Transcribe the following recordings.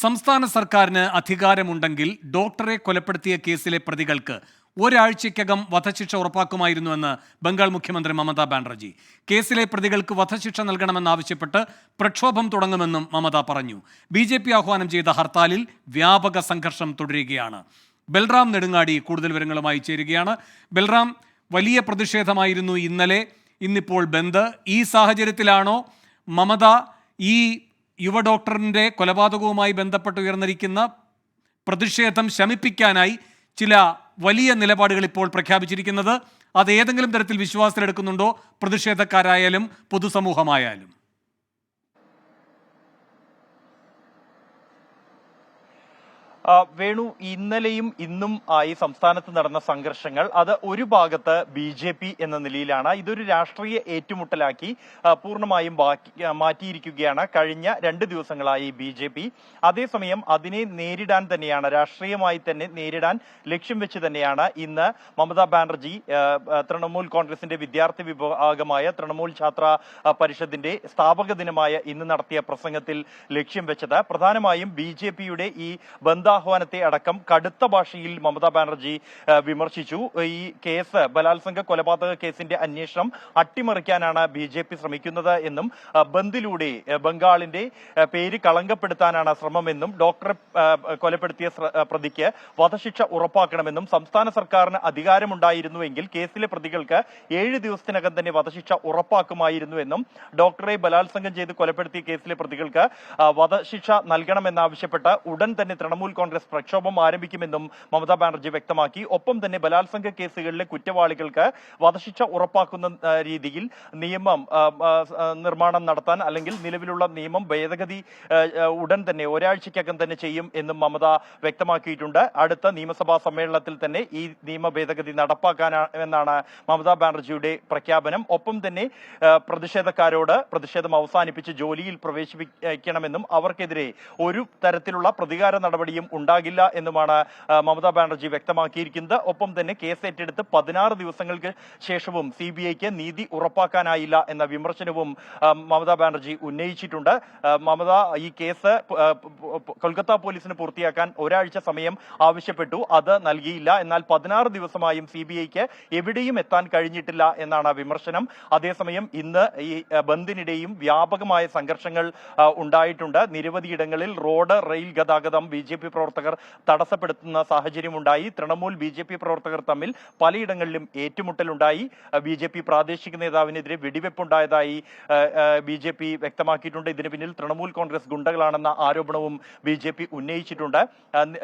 സംസ്ഥാന സർക്കാരിന് അധികാരമുണ്ടെങ്കിൽ ഡോക്ടറെ കൊലപ്പെടുത്തിയ കേസിലെ പ്രതികൾക്ക് ഒരാഴ്ചയ്ക്കകം വധശിക്ഷ ഉറപ്പാക്കുമായിരുന്നുവെന്ന് ബംഗാൾ മുഖ്യമന്ത്രി മമതാ ബാനർജി. കേസിലെ പ്രതികൾക്ക് വധശിക്ഷ നൽകണമെന്നാവശ്യപ്പെട്ട് പ്രക്ഷോഭം തുടങ്ങുമെന്നും മമത പറഞ്ഞു. ബി ജെ പി ആഹ്വാനം ചെയ്ത ഹർത്താലിൽ വ്യാപക സംഘർഷം തുടരുകയാണ്. ബൽറാം നെടുങ്ങാടി കൂടുതൽ വിവരങ്ങളുമായി ചേരുകയാണ്. ബൽറാം വലിയ പ്രതിഷേധമായിരുന്നു ഇന്നലെ. ഇന്നിപ്പോൾ ബന്ദ്. ഈ സാഹചര്യത്തിലാണോ മമത ഈ യുവ ഡോക്ടറിന്റെ കൊലപാതകവുമായി ബന്ധപ്പെട്ട് ഉയർന്നിരിക്കുന്ന പ്രതിഷേധം ശമിപ്പിക്കാനായി ചില വലിയ നിലപാടുകൾ ഇപ്പോൾ പ്രഖ്യാപിച്ചിരിക്കുന്നത് അത് ഏതെങ്കിലും തരത്തിൽ വിശ്വാസത്തിലെടുക്കുന്നുണ്ടോ പ്രതിഷേധക്കാരായാലും പൊതുസമൂഹമായാലും. വേണു ഇന്നലെയും ഇന്നും ആയി സംസ്ഥാനത്ത് നടന്ന സംഘർഷങ്ങൾ അത് ഒരു ഭാഗത്ത് ബി ജെ പി എന്ന നിലയിലാണ്. ഇതൊരു രാഷ്ട്രീയ ഏറ്റുമുട്ടലാക്കി പൂർണമായും മാറ്റിയിരിക്കുകയാണ്. കഴിഞ്ഞ രണ്ട് ദിവസങ്ങളായി ബി ജെ പി. അതേസമയം അതിനെ നേരിടാൻ തന്നെയാണ് രാഷ്ട്രീയമായി തന്നെ നേരിടാൻ ലക്ഷ്യം വെച്ച് തന്നെയാണ് ഇന്ന് മമതാ ബാനർജി തൃണമൂൽ കോൺഗ്രസിന്റെ വിദ്യാർത്ഥി വിഭാഗമായ തൃണമൂൽ ഛാത്ര പരിഷത്തിന്റെ സ്ഥാപക ദിനമായ ഇന്ന് നടത്തിയ പ്രസംഗത്തിൽ ലക്ഷ്യം വെച്ചത്. പ്രധാനമായും ബി ജെ പിയുടെ ഈ ബന്ധാഹ്വാനത്തെ അടക്കം കടുത്ത ഭാഷയിൽ മമതാ ബാനർജി വിമർശിച്ചു. ഈ കേസ് ബലാത്സംഗ കൊലപാതക കേസിന്റെ അന്വേഷണം അട്ടിമറിക്കാനാണ് ബി ജെ പി ശ്രമിക്കുന്നത് എന്നും ബന്ദിലൂടെ ബംഗാളിന്റെ പേര് കളങ്കപ്പെടുത്താനാണ് ശ്രമമെന്നും ഡോക്ടറെ കൊലപ്പെടുത്തിയ പ്രതിക്ക് വധശിക്ഷ ഉറപ്പാക്കണമെന്നും സംസ്ഥാന സർക്കാരിന് അധികാരമുണ്ടായിരുന്നുവെങ്കിൽ കേസിലെ പ്രതികൾക്ക് ഏഴ് ദിവസത്തിനകം തന്നെ വധശിക്ഷ ഉറപ്പാക്കുമായിരുന്നു എന്നും ഡോക്ടറെ ബലാത്സംഗം ചെയ്ത് കൊലപ്പെടുത്തിയ കേസിലെ പ്രതികൾക്ക് വധശിക്ഷ നൽകണമെന്നാവശ്യപ്പെട്ട് ഉടൻ തന്നെ തൃണമൂൽ കോൺഗ്രസ് പ്രക്ഷോഭം ആരംഭിക്കുമെന്നും മമതാ ബാനർജി വ്യക്തമാക്കി. ഒപ്പം തന്നെ ബലാത്സംഗ കേസുകളിലെ കുറ്റവാളികൾക്ക് വധശിക്ഷ ഉറപ്പാക്കുന്ന രീതിയിൽ നിയമം നിർമ്മാണം നടത്താൻ അല്ലെങ്കിൽ നിലവിലുള്ള നിയമം ഭേദഗതി ഉടൻ തന്നെ ഒരാഴ്ചയ്ക്കകം തന്നെ ചെയ്യും എന്നും മമത വ്യക്തമാക്കിയിട്ടുണ്ട്. അടുത്ത നിയമസഭാ സമ്മേളനത്തിൽ തന്നെ ഈ നിയമ ഭേദഗതി നടപ്പാക്കാനാണ് മമതാ ബാനർജിയുടെ പ്രഖ്യാപനം. ഒപ്പം തന്നെ പ്രതിഷേധക്കാരോട് പ്രതിഷേധം അവസാനിപ്പിച്ച് ജോലിയിൽ പ്രവേശിപ്പിക്കണമെന്നും അവർക്കെതിരെ ഒരു തരത്തിലുള്ള പ്രതികാര നടപടിയും ഉണ്ടാകില്ല എന്നുമാണ് മമതാ ബാനർജി വ്യക്തമാക്കിയിരിക്കുന്നത്. ഒപ്പം തന്നെ കേസ് ഏറ്റെടുത്ത് പതിനാറ് ദിവസങ്ങൾക്ക് ശേഷവും സി ബി ഐക്ക് നീതി ഉറപ്പാക്കാനായില്ല എന്ന വിമർശനവും മമതാ ബാനർജി ഉന്നയിച്ചിട്ടുണ്ട്. മമത ഈ കേസ് കൊൽക്കത്ത പോലീസിന് പൂർത്തിയാക്കാൻ ഒരാഴ്ച സമയം ആവശ്യപ്പെട്ടു. അത് നൽകിയില്ല. എന്നാൽ പതിനാറ് ദിവസമായും സി ബി ഐക്ക് എവിടെയും എത്താൻ കഴിഞ്ഞിട്ടില്ല എന്നാണ് വിമർശനം. അതേസമയം ഇന്ന് ഈ ബന്ദിനിടെയും വ്യാപകമായ സംഘർഷങ്ങൾ ഉണ്ടായിട്ടുണ്ട്. നിരവധിയിടങ്ങളിൽ റോഡ് റെയിൽ ഗതാഗതം ബി ജെ പി പ്രവർത്തകർ തടസ്സപ്പെടുത്തുന്ന സാഹചര്യമുണ്ടായി. തൃണമൂൽ ബി ജെ പി പ്രവർത്തകർ തമ്മിൽ പലയിടങ്ങളിലും ഏറ്റുമുട്ടലുണ്ടായി. ബി ജെ പി പ്രാദേശിക നേതാവിനെതിരെ വെടിവെപ്പുണ്ടായതായി ബി ജെ പി വ്യക്തമാക്കിയിട്ടുണ്ട്. ഇതിന് പിന്നിൽ തൃണമൂൽ കോൺഗ്രസ് ഗുണ്ടകളാണെന്ന ആരോപണവും ബി ജെ പി ഉന്നയിച്ചിട്ടുണ്ട്.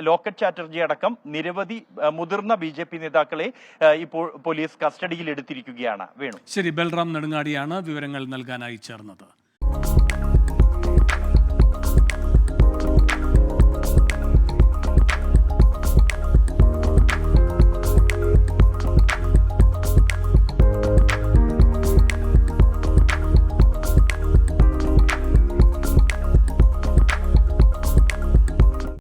ലോക്കറ്റ് ചാറ്റർജി അടക്കം നിരവധി മുതിർന്ന ബി ജെ പി നേതാക്കളെ ഇപ്പോൾ പോലീസ് കസ്റ്റഡിയിൽ എടുത്തിരിക്കുകയാണ്. വേണു. ശരി ബൽറാം നെടുങ്ങാടിയാണ് വിവരങ്ങൾ നൽകാനായി ചേർന്നത്.